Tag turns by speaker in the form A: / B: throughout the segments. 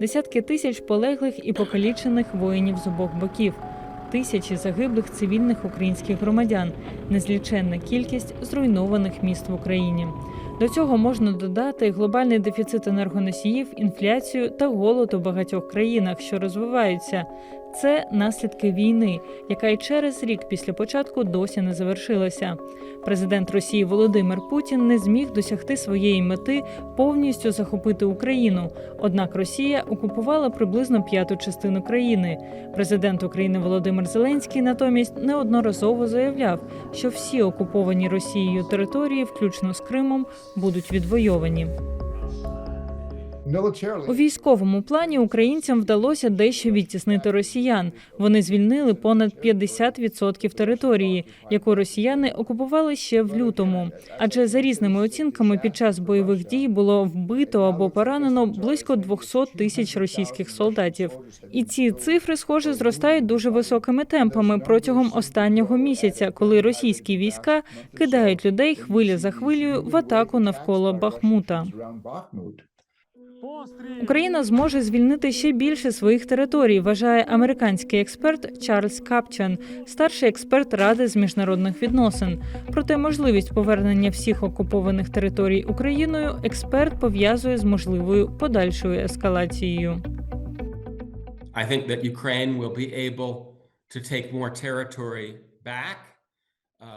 A: десятки тисяч полеглих і покалічених воїнів з обох боків, тисячі загиблих цивільних українських громадян, незліченна кількість зруйнованих міст в Україні. До цього можна додати глобальний дефіцит енергоносіїв, інфляцію та голод у багатьох країнах, що розвиваються. Це наслідки війни, яка й через рік після початку досі не завершилася. Президент Росії Володимир Путін не зміг досягти своєї мети повністю захопити Україну. Однак Росія окупувала приблизно п'яту частину країни. Президент України Володимир Зеленський натомість неодноразово заявляв, що всі окуповані Росією території, включно з Кримом, будуть відвойовані. У військовому плані українцям вдалося дещо відтіснити росіян. Вони звільнили понад 50% території, яку росіяни окупували ще в лютому. Адже за різними оцінками під час бойових дій було вбито або поранено близько 200 тисяч російських солдатів. І ці цифри, схоже, зростають дуже високими темпами протягом останнього місяця, коли російські війська кидають людей хвиля за хвилею в атаку навколо Бахмута. Україна зможе звільнити ще більше своїх територій, вважає американський експерт Чарльз Капчан, старший експерт Ради з міжнародних відносин. Проте можливість повернення всіх окупованих територій Україною експерт пов'язує з можливою подальшою ескалацією.
B: I think that Ukraine will be able to take more territory back.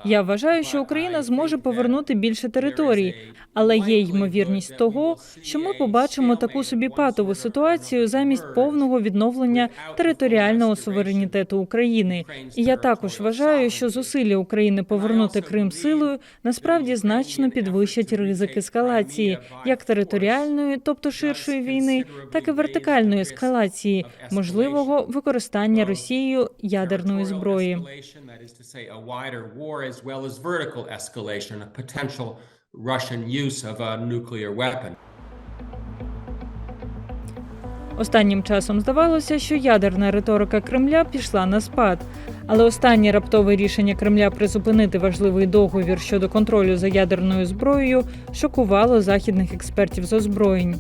A: Я вважаю, що Україна зможе повернути більше територій, але є ймовірність того, що ми побачимо таку собі патову ситуацію замість повного відновлення територіального суверенітету України. І я також вважаю, що зусилля України повернути Крим силою насправді значно підвищать ризик ескалації, як територіальної, тобто ширшої війни, так і вертикальної ескалації, можливого використання Росією ядерної зброї.
B: War as well as vertical escalation, a potential Russian use of a nuclear weapon.
A: Останнім часом здавалося, що ядерна риторика Кремля пішла на спад. Але останнє раптове рішення Кремля призупинити важливий договір щодо контролю за ядерною зброєю шокувало західних експертів з озброєнь.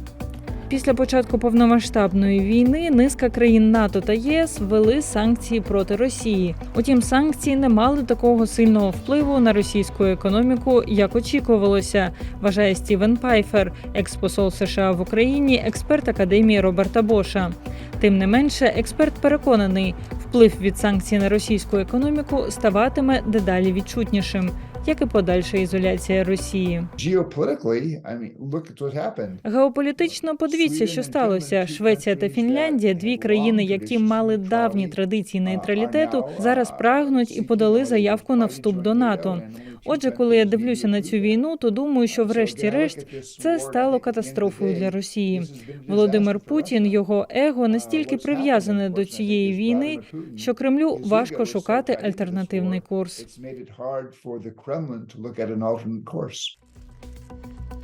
A: Після початку повномасштабної війни низка країн НАТО та ЄС ввели санкції проти Росії. Утім, санкції не мали такого сильного впливу на російську економіку, як очікувалося, вважає Стівен Пайфер, експосол США в Україні, експерт академії Роберта Боша. Тим не менше, експерт переконаний, вплив від санкцій на російську економіку ставатиме дедалі відчутнішим, як і подальша ізоляція Росії. Геополітично подивіться, що сталося. Швеція та Фінляндія, дві країни, які мали давні традиції нейтралітету, зараз прагнуть і подали заявку на вступ до НАТО. Отже, коли я дивлюся на цю війну, то думаю, що врешті-решт це стало катастрофою для Росії. Володимир Путін, його его настільки прив'язане до цієї війни, що Кремлю важко шукати альтернативний курс.
C: Kremlin to look at an alternate course.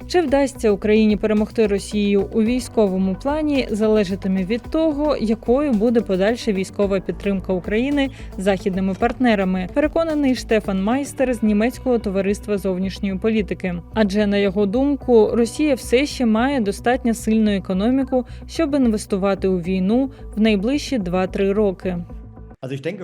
A: Чи вдасться Україні перемогти Росію у військовому плані, залежатиме від того, якою буде подальша військова підтримка України західними партнерами. Переконаний Штефан Майстер з німецького товариства зовнішньої політики. Адже на його думку, Росія все ще має достатньо сильну економіку, щоб інвестувати у війну в найближчі 2-3 роки.
D: Also ich denke,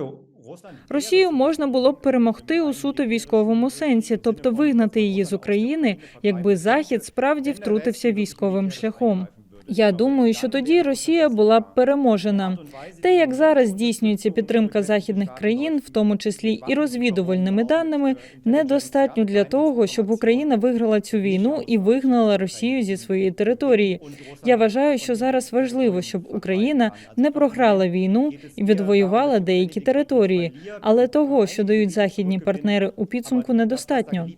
A: Росію можна було б перемогти у суто військовому сенсі, тобто вигнати її з України, якби Захід справді втрутився військовим шляхом. Я думаю, що тоді Росія була б переможена. Те, як зараз здійснюється підтримка західних країн, в тому числі і розвідувальними даними, недостатньо для того, щоб Україна виграла цю війну і вигнала Росію зі своєї території. Я вважаю, що зараз важливо, щоб Україна не програла війну і відвоювала деякі території, але того, що дають західні партнери у підсумку, недостатньо.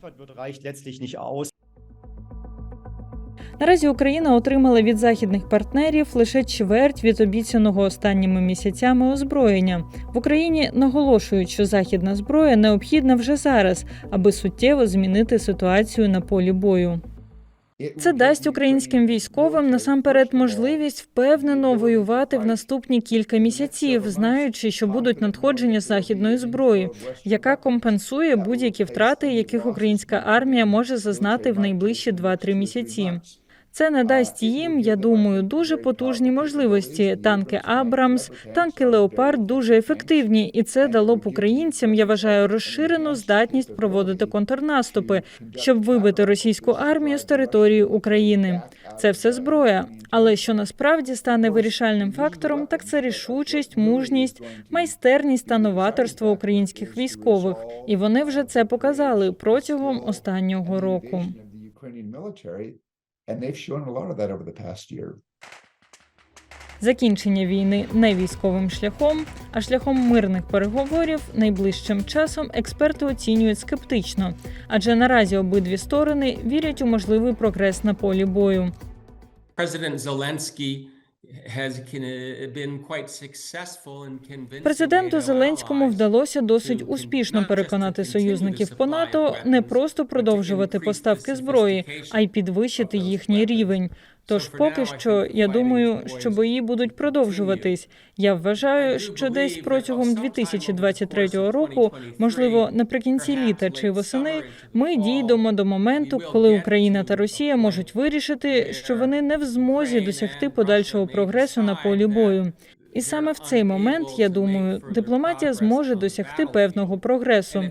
A: Наразі Україна отримала від західних партнерів лише чверть від обіцяного останніми місяцями озброєння. В Україні наголошують, що західна зброя необхідна вже зараз, аби суттєво змінити ситуацію на полі бою. Це дасть українським військовим насамперед можливість впевнено воювати в наступні кілька місяців, знаючи, що будуть надходження західної зброї, яка компенсує будь-які втрати, яких українська армія може зазнати в найближчі 2-3 місяці. Це надасть їм, я думаю, дуже потужні можливості. Танки Абрамс, танки Леопард дуже ефективні, і це дало б українцям, я вважаю, розширену здатність проводити контрнаступи, щоб вибити російську армію з території України. Це все зброя. Але що насправді стане вирішальним фактором, так це рішучість, мужність, майстерність та новаторство українських військових. І вони вже це показали протягом останнього року.
C: And they've shown a lot of that over the past year.
A: Закінчення війни не військовим шляхом, а шляхом мирних переговорів найближчим часом експерти оцінюють скептично, адже наразі обидві сторони вірять у можливий прогрес на полі бою.
B: Президент Zelensky
A: Президенту Зеленському вдалося досить успішно переконати союзників по НАТО не просто продовжувати поставки зброї, а й підвищити їхній рівень. Тож поки що я думаю, що бої будуть продовжуватись. Я вважаю, що десь протягом 2023 року, можливо, наприкінці літа чи восени, ми дійдемо до моменту, коли Україна та Росія можуть вирішити, що вони не в змозі досягти подальшого прогресу на полі бою. І саме в цей момент, я думаю, дипломатія зможе досягти певного прогресу.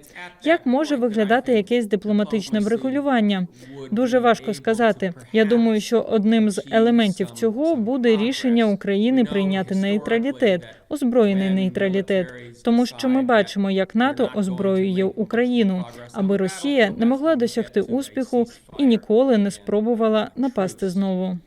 A: Як може виглядати якесь дипломатичне врегулювання? Дуже важко сказати. Я думаю, що одним з елементів цього буде рішення України прийняти нейтралітет, озброєний нейтралітет, тому що ми бачимо, як НАТО озброює Україну, аби Росія не могла досягти успіху і ніколи не спробувала напасти знову.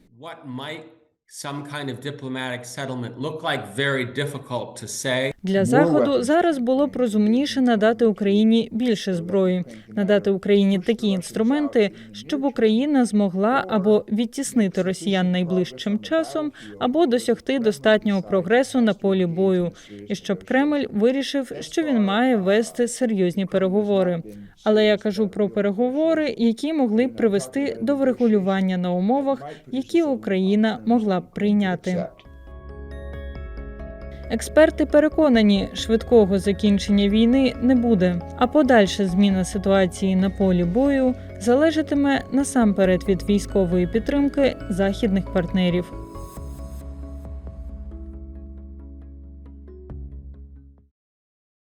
B: Some kind of diplomatic settlement look like? Very difficult to say.
A: Для заходу зараз було б розумніше надати Україні більше зброї, надати Україні такі інструменти, щоб Україна змогла або відтіснити росіян найближчим часом, або досягти достатнього прогресу на полі бою, і щоб Кремль вирішив, що він має вести серйозні переговори. Але я кажу про переговори, які могли б привести до врегулювання на умовах, які Україна могла б прийняти. Експерти переконані, швидкого закінчення війни не буде, а подальша зміна ситуації на полі бою залежатиме насамперед від військової підтримки західних партнерів.